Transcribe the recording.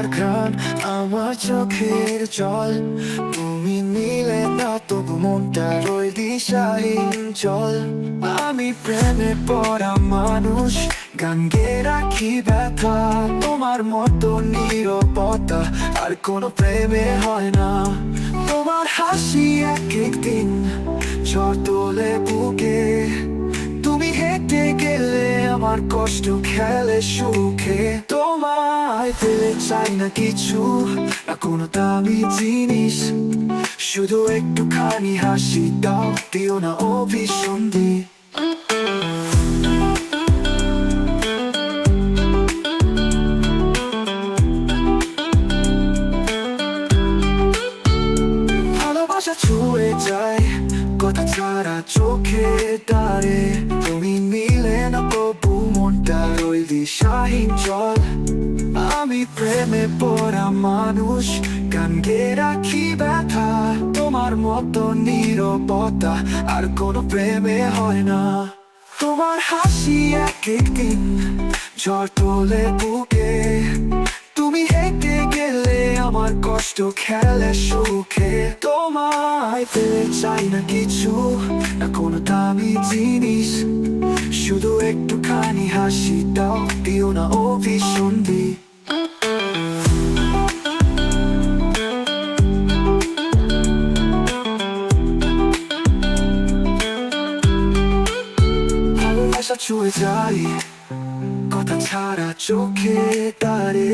তোমার ঘ্রাণ আমার চোখের জল। তুমি নিলে না, তবু মনটা রই দিশাহীন জল। আমি প্রেমে পড়া মানুষ গান গে রাখি ব্যথা। তোমার মতো নিরবতা আর কোনো প্রেমে হয় না। তোমার হাসি এক একদিন আমার কষ্ট খেলে সুখে। তোমায় পেলে চাই না কিছু, না কোনো দামি জিনিস। শুধু একটুখানি হাসি দাও, দিও না অভিসন্ধি। ভালোবাসা ছুঁয়ে যায়, কথা ছাড়া চোখে দাঁড়ে তুমি দিশাহীন জল আমি প্রেমে পড়া মানুষ গান রাখি ব্যথা তোমার মতো নিরবতা আর কোনো প্রেমে হয় না তোমার হাসি এক একদিন ঝড় তোলে বুকে তুমি হেঁটে গেলে আমার কষ্ট খেলে সুখে তোমায় পেলে চাই না কিছু একটুখানি হাসি দাও দিও না অভিসন্ধি ভালোবাসা ছুঁয়ে যায় কথা ছাড়া চোখে দাঁড়ে